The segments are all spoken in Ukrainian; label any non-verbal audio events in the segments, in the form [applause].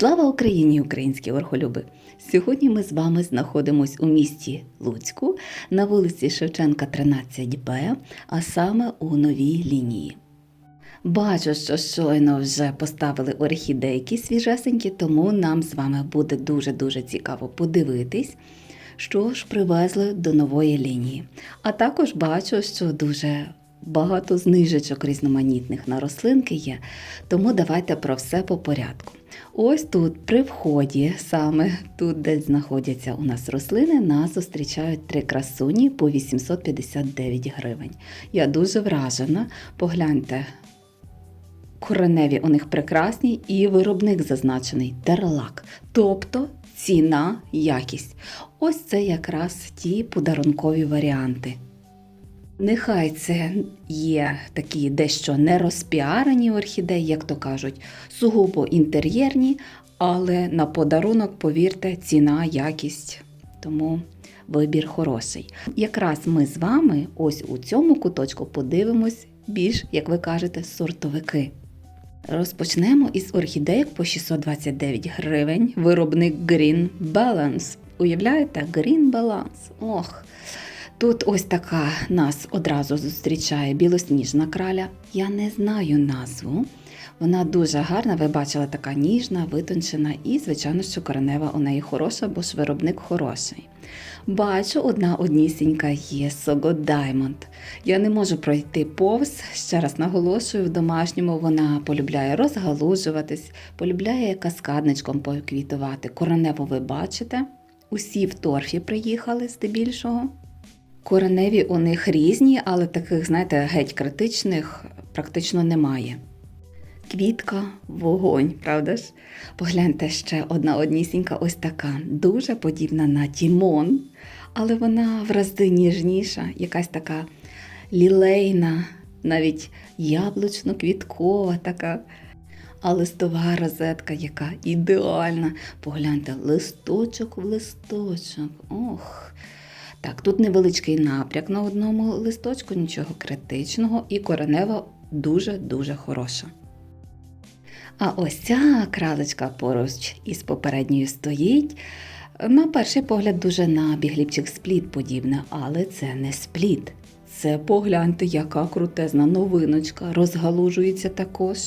Слава Україні, українські орхолюби! Сьогодні ми з вами знаходимось у місті Луцьку на вулиці Шевченка, 13Б, а саме у новій лінії. Бачу, що щойно вже поставили орхідейки свіжесенькі, тому нам з вами буде дуже-дуже цікаво подивитись, що ж привезли до нової лінії. А також бачу, що дуже багато знижечок різноманітних на рослинки є, тому давайте про все по порядку. Ось тут, при вході, саме тут, де знаходяться у нас рослини, нас зустрічають три красуні по 859 гривень. Я дуже вражена. Погляньте, кореневі у них прекрасні і виробник зазначений терлак. Тобто ціна, якість. Ось це якраз ті подарункові варіанти. Нехай це є такі дещо не розпіарені орхідеї, як то кажуть, сугубо інтер'єрні, але на подарунок, повірте, ціна, якість. Тому вибір хороший. Якраз ми з вами ось у цьому куточку подивимось більш, як ви кажете, сортовики. Розпочнемо із орхідеїк по 629 гривень. Виробник Green Balance. Уявляєте, Green Balance. Ох. Тут ось така нас одразу зустрічає білосніжна краля. Я не знаю назву. Вона дуже гарна, ви бачили, така ніжна, витончена і, звичайно, що коренева у неї хороша, бо ж виробник хороший. Бачу, одна однісінька є Sogo Diamond. Я не можу пройти повз. Ще раз наголошую, в домашньому вона полюбляє розгалужуватись, полюбляє каскадничком поквітувати. Кореневу ви бачите. Усі в торфі приїхали здебільшого. Кореневі у них різні, але таких, знаєте, геть критичних практично немає. Квітка, вогонь, правда ж? Погляньте ще одна однісінька, ось така, дуже подібна на Тімон, але вона в рази ніжніша, якась така лілейна, навіть яблучно-квіткова така. А листова розетка, яка ідеальна. Погляньте, листочок в листочок. Ох. Так, тут невеличкий напряк на одному листочку, нічого критичного, і коренева дуже-дуже хороша. А ось ця кралечка поруч із попередньою стоїть. На перший погляд, дуже на бігліпчик спліт подібне, але це не спліт. Це погляньте, яка крутезна новиночка, розгалужується також.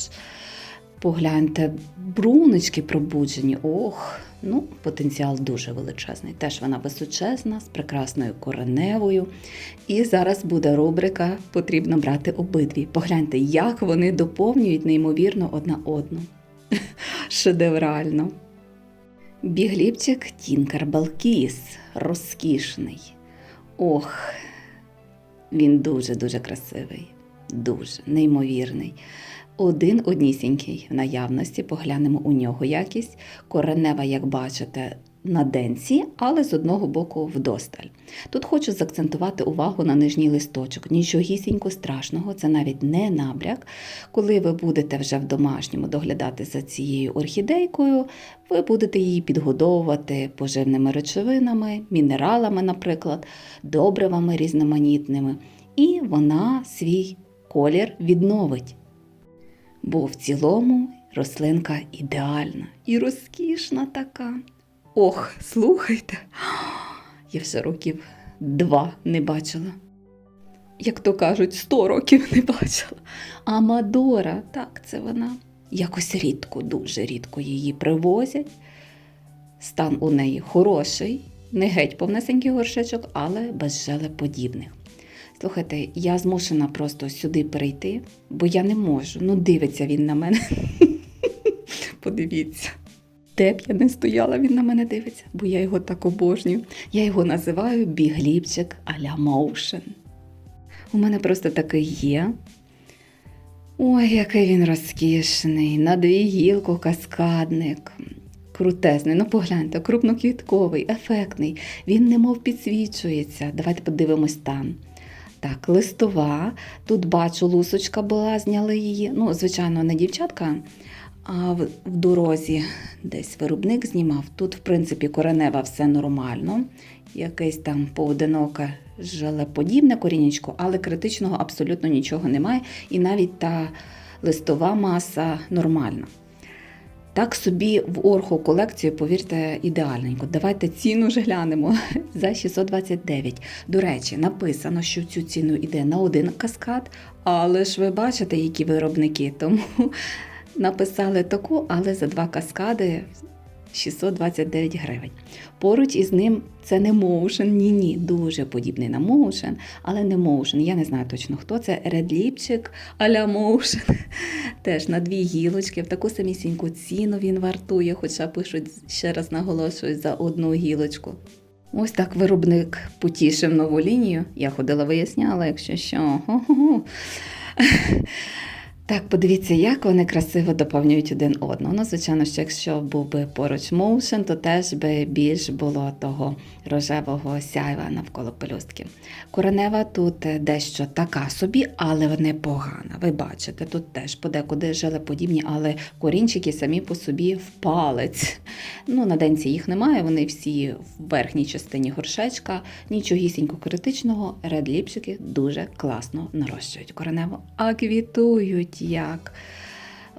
Погляньте, бруночки пробуджені. Ох, ну, потенціал дуже величезний. Теж вона височезна, з прекрасною кореневою. І зараз буде рубрика Потрібно брати обидві. Погляньте, як вони доповнюють неймовірно одна одну. [laughs] Шедеврально. Бігліпчик Тінкер Балкіс, розкішний. Ох, він дуже-дуже красивий, дуже неймовірний. Один однісінький в наявності, поглянемо у нього якість. Коренева, як бачите, на денці, але з одного боку вдосталь. Тут хочу заакцентувати увагу на нижній листочок. Нічогісінько страшного, це навіть не набряк. Коли ви будете вже в домашньому доглядати за цією орхідейкою, ви будете її підгодовувати поживними речовинами, мінералами, наприклад, добривами різноманітними, і вона свій колір відновить. Бо в цілому рослинка ідеальна і розкішна така. Ох, слухайте, я вже років два не бачила. Як то кажуть, сто років не бачила. Амадора, так, це вона. Якось рідко, дуже рідко її привозять. Стан у неї хороший, не геть повнесенький горшечок, але без желеподібних. Слухайте, я змушена просто сюди перейти, бо я не можу. Ну, дивиться він на мене. [laughs] Подивіться. Де б я не стояла, він на мене дивиться, бо я його так обожнюю. Я його називаю бігліпчик а-ля Моушен. У мене просто такий є. Ой, який він розкішний, на дві гілку каскадник. Крутезний, ну погляньте, крупноквітковий, ефектний. Він немов підсвічується. Давайте подивимось там. Так, листова. Тут бачу, лусочка була, зняли її. Ну, звичайно, не дівчатка, а в, дорозі десь виробник знімав. Тут, в принципі, коренева все нормально. Якесь там поодиноке желеподібне корінечко, але критичного абсолютно нічого немає. І навіть та листова маса нормальна. Так собі в орху колекцію, повірте, ідеальненько. Давайте ціну ж глянемо [laughs] за 629. До речі, написано, що цю ціну йде на один каскад, але ж ви бачите, які виробники, тому [laughs] написали таку, але за два каскади 629 гривень. Поруч із ним це не моушен, ні-ні, дуже подібний на моушен, але не моушен. Я не знаю точно хто це. Редліпчик а-ля моушен. [laughs] Теж на дві гілочки, в таку самісіньку ціну він вартує, хоча пишуть, ще раз наголошую, за одну гілочку. Ось так виробник потішив нову лінію. Я ходила, виясняла, якщо що. Хо-хо-хо. Так, подивіться, як вони красиво доповнюють один одного. Ну, звичайно, що якщо був би поруч моушен, то теж би більш було того рожевого сяйва навколо пелюстків. Коренева тут дещо така собі, але непогана. Ви бачите, тут теж подекуди жилеподібні, але корінчики самі по собі в палець. Ну, на денці їх немає, вони всі в верхній частині горшечка. Нічогісінько критичного, редліпчики дуже класно нарощують коренево, а квітують як.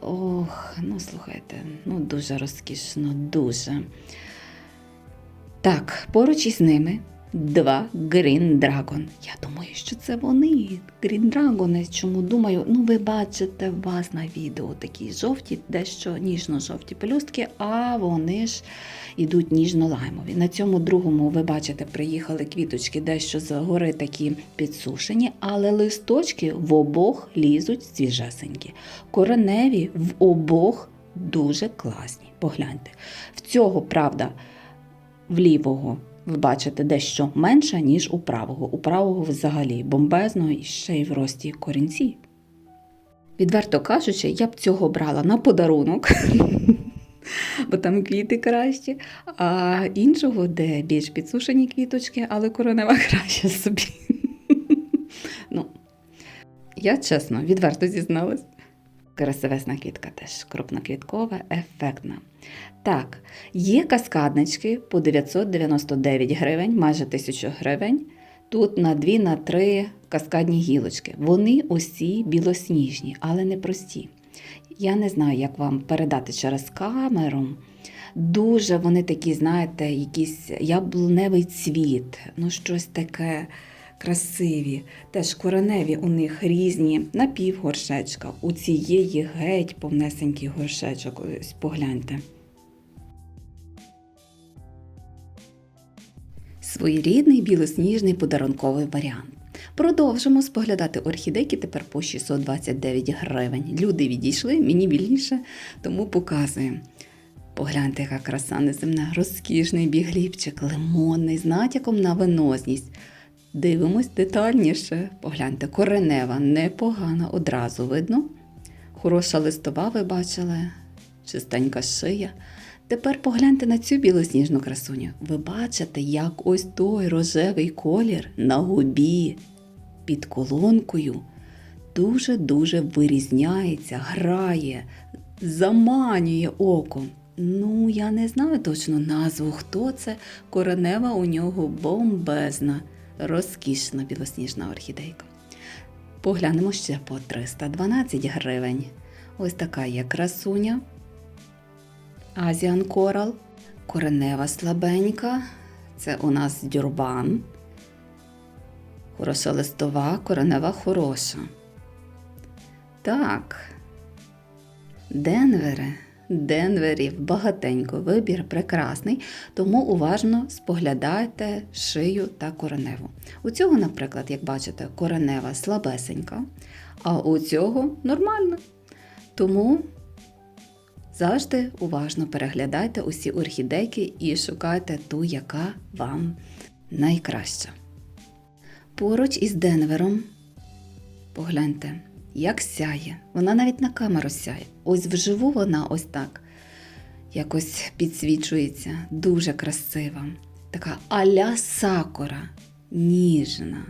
Ох, ну слухайте, ну дуже розкішно, дуже. Так, поруч із ними два Green Dragon. Я думаю, що це вони. Green Dragon. Чому думаю? Ну, ви бачите в вас на відео такі жовті, дещо ніжно-жовті пелюстки, а вони ж ідуть ніжно-лаймові. На цьому другому, ви бачите, приїхали квіточки дещо з гори такі підсушені, але листочки в обох лізуть свіжесенькі. Кореневі в обох дуже класні. Погляньте. В цього, правда, в лівого ви бачите дещо менше, ніж у правого. У правого взагалі бомбезно і ще й в рості корінці. Відверто кажучи, я б цього брала на подарунок, [laughs] бо там квіти кращі, а іншого, де більш підсушені квіточки, але коронева [laughs] краще собі. Ну, я чесно, відверто зізналась. Красивесна квітка теж крупноквіткова, ефектна. Так, є каскаднички по 999 гривень, майже 1000 гривень. Тут на 2 на 3 каскадні гілочки. Вони усі білосніжні, але не прості. Я не знаю, як вам передати через камеру. Дуже вони такі, знаєте, якийсь яблуневий цвіт, ну щось таке красиві. Теж кореневі у них різні напівгоршечка. У цієї геть повнесенький горшечок. Ось погляньте. Своєрідний білосніжний подарунковий варіант. Продовжимо споглядати орхідейки тепер по 629 гривень. Люди відійшли, мені більніше, тому показуємо. Погляньте, яка краса неземна, розкішний бігліпчик, лимонний, з натяком на венозність. Дивимось детальніше. Погляньте, коренева, непогана, одразу видно. Хороша листова, ви бачили, чистенька шия. Тепер погляньте на цю білосніжну красуню. Ви бачите, як ось той рожевий колір на губі під колонкою дуже-дуже вирізняється, грає, заманює око. Ну, я не знаю точно назву, хто це. Коренева у нього бомбезна, розкішна білосніжна орхідейка. Поглянемо ще по 312 гривень. Ось така є красуня. Азіан Корал, коренева слабенька. Це у нас дюрбан. Хороша листова, коренева хороша. Так. Денвери. Денверів багатенько, вибір прекрасний, тому уважно споглядайте шию та кореневу. У цього, наприклад, як бачите, коренева слабесенька, а у цього нормально. Тому завжди уважно переглядайте усі орхідейки і шукайте ту, яка вам найкраща. Поруч із Денвером, погляньте, як сяє. Вона навіть на камеру сяє. Ось вживу вона ось так якось підсвічується. Дуже красива. Така аля сакура, ніжна.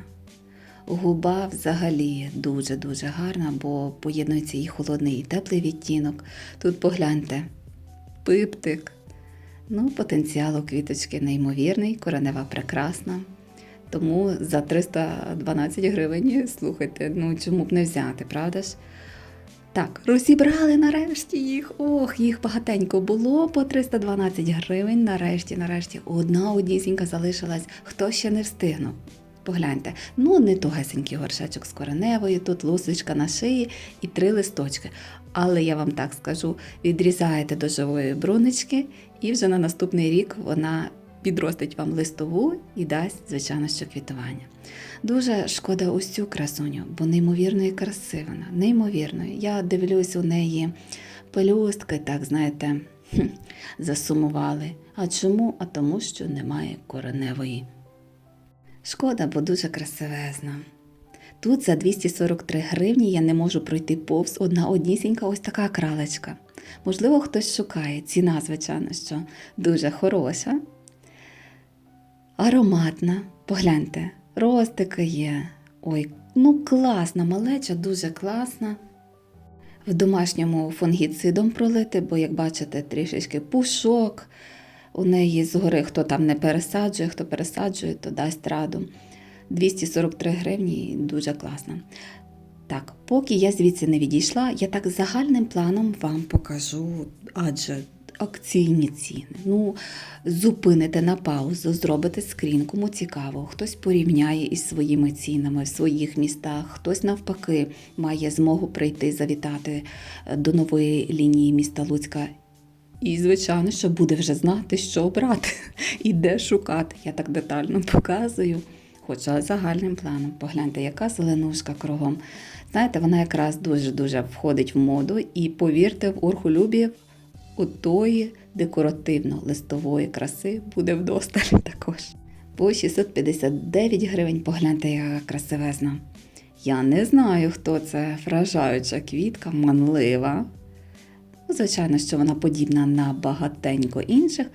Губа взагалі дуже-дуже гарна, бо поєднується і холодний, і теплий відтінок. Тут погляньте, пиптик. Ну, потенціал у квіточки неймовірний, коренева прекрасна. Тому за 312 гривень, слухайте, ну чому б не взяти, правда ж? Так, розібрали нарешті їх. Ох, їх багатенько було по 312 гривень. Нарешті, нарешті, одна однісінька залишилась. Хто ще не встигнув? Погляньте, ну не тугесенький горшечок з кореневою, тут лусочка на шиї і три листочки. Але я вам так скажу: відрізаєте до живої брунички, і вже на наступний рік вона підростить вам листову і дасть, звичайно, що квітування. Дуже шкода ось цю красуню, бо неймовірної краси вона, неймовірної. Я дивлюсь у неї пелюстки, так знаєте, засумували. А чому? А тому, що немає кореневої. Шкода, бо дуже красивезна. Тут за 243 гривні я не можу пройти повз одна однісінька ось така кралечка. Можливо, хтось шукає. Ціна, звичайно, що дуже хороша. Ароматна. Погляньте, ростики є. Ой, ну класна, малеча, дуже класна. В домашньому фунгіцидом пролити, бо, як бачите, трішечки пушок. У неї згори, хто там не пересаджує, хто пересаджує, то дасть раду. 243 гривні дуже класно. Так, поки я звідси не відійшла, я так загальним планом вам покажу, адже акційні ціни. Ну, зупините на паузу, зробите скрін, кому цікаво, хтось порівняє із своїми цінами в своїх містах, хтось навпаки має змогу прийти завітати е, до нової лінії міста Луцька. І, звичайно, що буде вже знати, що обрати [laughs] і де шукати. Я так детально показую. Хоча загальним планом. Погляньте, яка зеленушка кругом. Знаєте, вона якраз дуже-дуже входить в моду, і повірте, в орхолюбі отої декоративно-листової краси буде вдосталь [laughs] також. По 659 гривень, погляньте, яка красивезна. Я не знаю, хто це вражаюча квітка, манлива. Ну, Звичайно, що вона подібна на багатенько інших.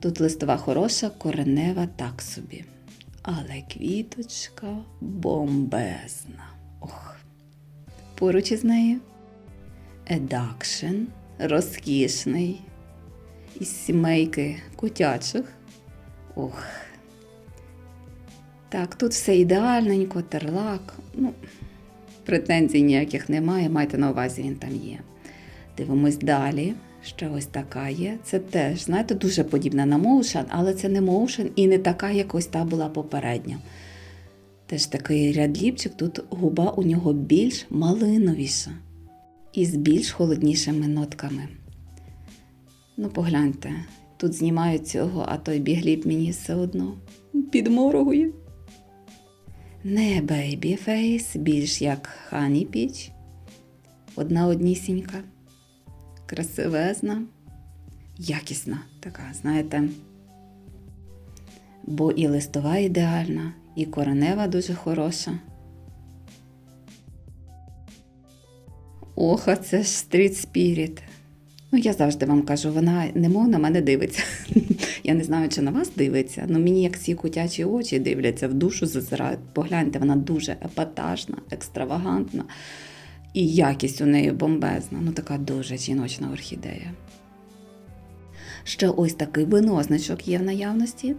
Тут листова хороша, коренева так собі. Але квіточка бомбезна. Ох. Поруч із нею едакшн розкішний із сімейки котячих. Ох. Так, тут все ідеальненько, терлак. Ну, претензій ніяких немає, майте на увазі, він там є. Дивимось далі. Ще ось така є. Це теж, знаєте, дуже подібна на моушен, але це не моушен і не така, як ось та була попередня. Теж такий рядліпчик, тут губа у нього більш малиновіша і з більш холоднішими нотками. Ну, погляньте, тут знімають цього, а той бігліп мені все одно підморгує. Не Baby Face, більш як Honey Peach. Одна однісінька красивезна, якісна така, знаєте. Бо і листова ідеальна, і коренева дуже хороша. Ох, а це ж Street Spirit. Ну, я завжди вам кажу, вона немов на мене дивиться. [laughs] Я не знаю, чи на вас дивиться, але мені як ці котячі очі дивляться, в душу зазирають. Погляньте, вона дуже епатажна, екстравагантна. І якість у неї бомбезна, ну така дуже жіночна орхідея. Ще ось такий винозначок є в наявності.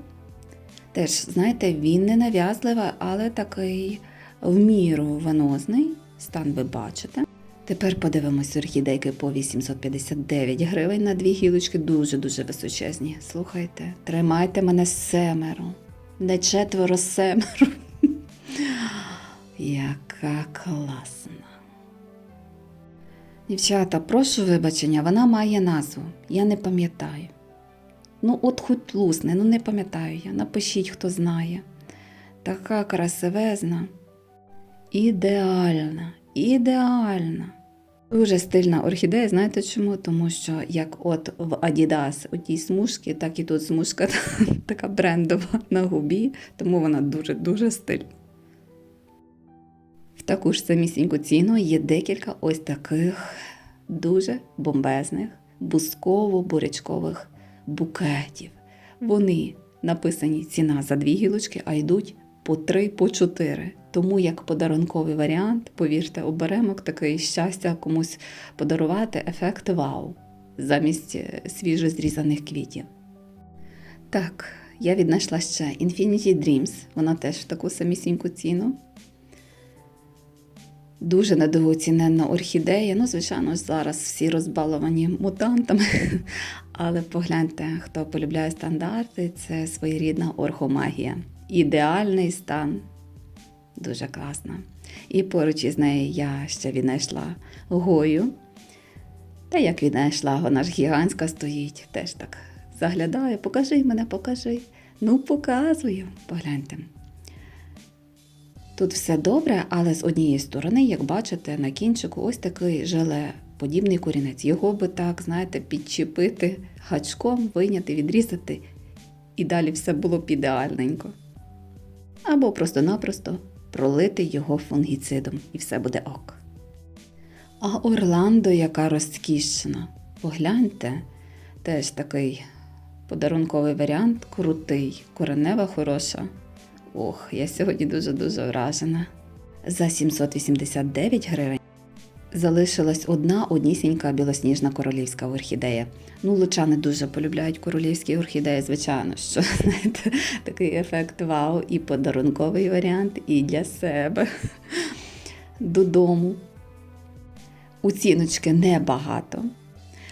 Теж, знаєте, він не нав'язливий, але такий в міру венозний. Стан ви бачите. Тепер подивимось орхідейки по 859 гривень на дві гілочки, дуже-дуже височезні. Слухайте, тримайте мене семеро, не четверо семеро. [laughs] Яка класна. Дівчата, прошу вибачення, вона має назву. Я не пам'ятаю. Ну, от хоч лусне, ну не пам'ятаю я. Напишіть, хто знає. Така красивезна. Ідеальна, ідеальна. Дуже стильна орхідея, знаєте чому? Тому що як от в Adidas у тій смужці, так і тут смужка [laughs] така брендова на губі, тому вона дуже-дуже стильна. Таку ж самісіньку ціну є декілька ось таких дуже бомбезних бусково-бурячкових букетів. Вони написані ціна за дві гілочки, а йдуть по три, по чотири. Тому як подарунковий варіант, повірте, оберемок такий щастя комусь подарувати ефект вау замість е, свіжо зрізаних квітів. Так, я віднайшла ще Infinity Dreams, вона теж в таку самісіньку ціну. Дуже недооцінена орхідея. Ну, звичайно, зараз всі розбаловані мутантами. [laughs] Але погляньте, хто полюбляє стандарти, це своєрідна орхомагія. Ідеальний стан. Дуже класно. І поруч із нею я ще віднайшла гою. Та як віднайшла, вона ж гігантська стоїть, теж так заглядає, покажи мене, покажи. Ну, показую, погляньте. Тут все добре, але з однієї сторони, як бачите, на кінчику ось такий желе, подібний корінець. Його би так, знаєте, підчепити гачком, вийняти, відрізати, і далі все було б ідеальненько. Або просто-напросто пролити його фунгіцидом, і все буде ок. А Орландо, яка розкішна. Погляньте, теж такий подарунковий варіант, крутий, коренева хороша. Ох, я сьогодні дуже-дуже вражена. За 789 гривень залишилась одна однісінька білосніжна королівська орхідея. Ну, лучани дуже полюбляють королівські орхідеї, звичайно, що [laughs] знаєте, такий ефект вау, і подарунковий варіант, і для себе додому. Оціночки небагато.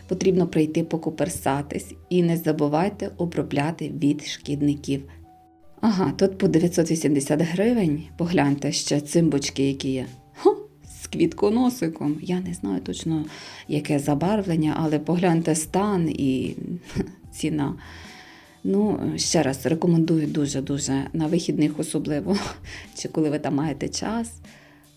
Потрібно прийти покуперсатись і не забувайте обробляти від шкідників. Ага, тут по 980 гривень. Погляньте ще цимбочки, які є. Хо, з квітконосиком. Я не знаю точно, яке забарвлення, але погляньте стан і [laughs] ціна. Ну, ще раз рекомендую дуже-дуже на вихідних особливо, чи коли ви там маєте час.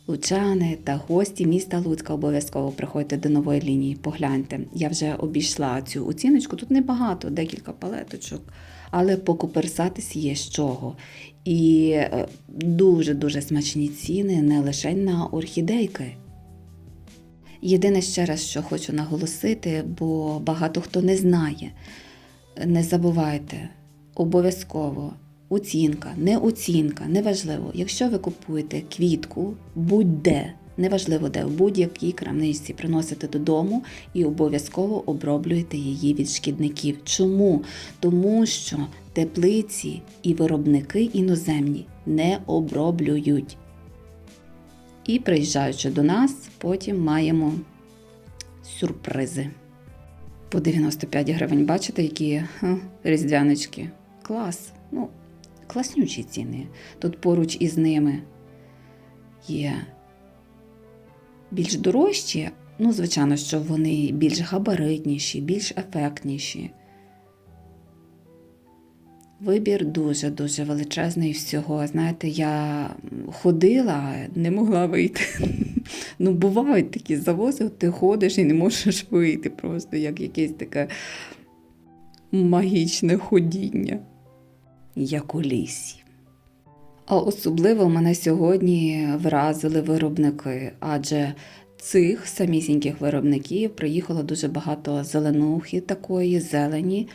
Лучани та гості міста Луцька обов'язково приходьте до нової лінії. Погляньте, я вже обійшла цю оціночку. Тут небагато, декілька палеточок, але покуперсатись є з чого. І дуже-дуже смачні ціни не лише на орхідейки. Єдине ще раз, що хочу наголосити, бо багато хто не знає. Не забувайте, обов'язково оцінка, не оцінка, неважливо. Якщо ви купуєте квітку будь-де, неважливо де, в будь-якій крамничці приносите додому і обов'язково оброблюєте її від шкідників. Чому? Тому що теплиці і виробники іноземні не оброблюють. І приїжджаючи до нас, потім маємо сюрпризи. По 95 гривень, бачите, які ха, різдвяночки. Клас. Ну, класнючі ціни. Тут поруч із ними є більш дорожчі. Ну, звичайно, що вони більш габаритніші, більш ефектніші. Вибір дуже-дуже величезний всього. Знаєте, я ходила, не могла вийти. [laughs] Ну, бувають такі завози, ти ходиш і не можеш вийти, просто як якесь таке магічне ходіння, як у лісі. А особливо мене сьогодні вразили виробники, адже цих самісіньких виробників приїхало дуже багато зеленухи такої, зелені,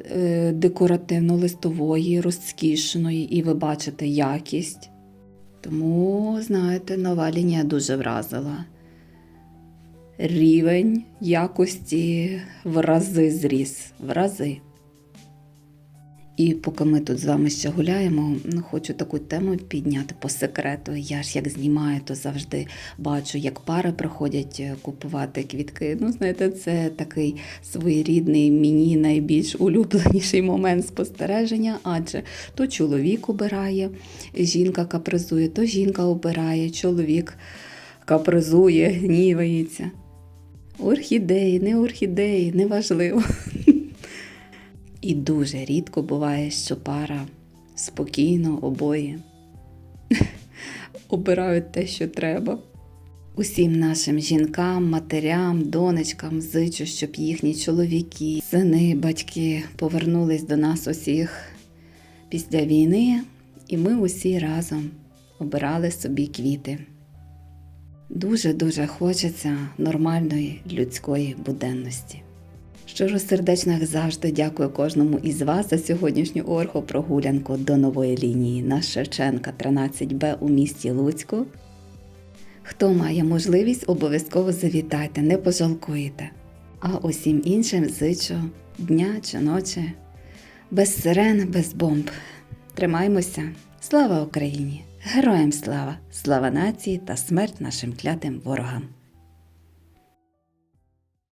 е, декоративно-листової, розкішної, і ви бачите якість. Тому, знаєте, нова лінія дуже вразила. Рівень якості в рази зріс, в рази. І поки ми тут з вами ще гуляємо, ну, хочу таку тему підняти по секрету. Я ж як знімаю, то завжди бачу, як пари приходять е, купувати квітки. Ну, знаєте, це такий своєрідний мені найбільш улюбленіший момент спостереження, адже то чоловік обирає, жінка капризує, то жінка обирає, чоловік капризує, гнівається. Орхідеї, не орхідеї, неважливо. І дуже рідко буває, що пара спокійно обоє [laughs] обирають те, що треба. Усім нашим жінкам, матерям, донечкам зичу, щоб їхні чоловіки, сини, батьки повернулись до нас усіх після війни, і ми усі разом обирали собі квіти. Дуже-дуже хочеться нормальної людської буденності. Щиросердечно завжди дякую кожному із вас за сьогоднішню орхопрогулянку до нової лінії на Шевченка 13Б у місті Луцьку. Хто має можливість, обов'язково завітайте, не пожалкуєте. А усім іншим зичу дня чи ночі, без сирен, без бомб. Тримаймося! Слава Україні! Героям слава, слава нації та смерть нашим клятим ворогам!